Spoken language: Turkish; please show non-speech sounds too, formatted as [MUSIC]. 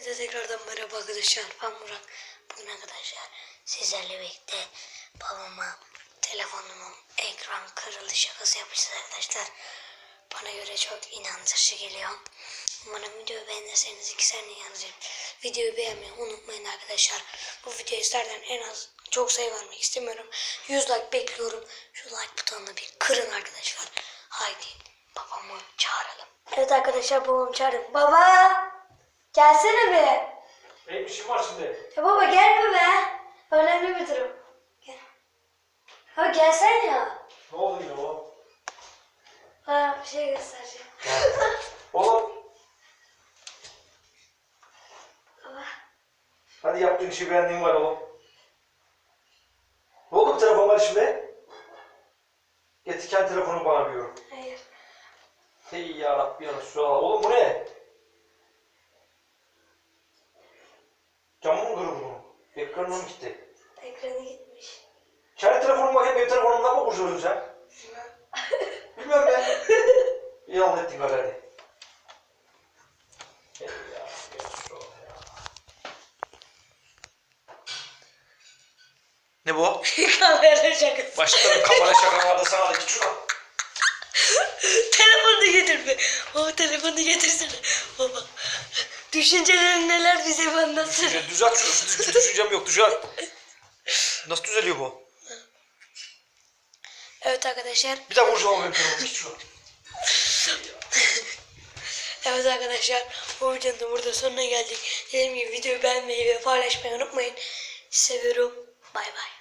Size tekrardan merhaba arkadaşlar. Ben Murat. Bugün arkadaşlar sizlerle birlikte babama telefonumun ekran kırıldı şakası yapacağız arkadaşlar. Bana göre çok inandırıcı geliyor. Umarım videoyu beğenirseniz iki sene yanacak. Videoyu beğenmeyi unutmayın arkadaşlar. Bu videoyu isterden en az çok sayı vermek istemiyorum. 100 like bekliyorum. Şu like butonunu bir kırın arkadaşlar. Haydi babamı çağıralım. Evet arkadaşlar babamı çağırdım. Baba! Gelsene be. Benim işim var şimdi. Ya baba gel be be. Önemli bir durum. Gel. Ha gelsen ya. Ne oldu yine oğlum? Ha bir şey göstereceğim. [LAUGHS] Oğlum Baba. hadi yaptığın işi beğendiğin var oğlum. Ne oldu bu telefon var şimdi? Getir kendi telefonunu bana diyorum. Hayır. Hey ya Rabbi ya Resulallah. Oğlum bu ne? Camı mı kırıldı bunun? Ekranı mı gitti? Ekranı gitmiş. Kendi telefonun bakayım benim telefonumdan mı kurcalıyorsun sen? Bilmem ben. [LAUGHS] İyi anlattın galeri. Ne bu? [LAUGHS] Kamera şakası. Başlarım kamera şakalarda sana da git şuna. [LAUGHS] telefonu getir be. Baba telefonu getirsene. Baba. Düşüncelerin neler bize anlatsın. Düze- Düzelt şunu. Düşüncem yok. Düzelt. Nasıl düzeliyor bu? Evet arkadaşlar. Bir daha telefonumu. Git şuna. Evet arkadaşlar. Bu videonun da burada sonuna geldik. Dediğim gibi videoyu beğenmeyi ve paylaşmayı unutmayın. Seviyorum. Bay bay.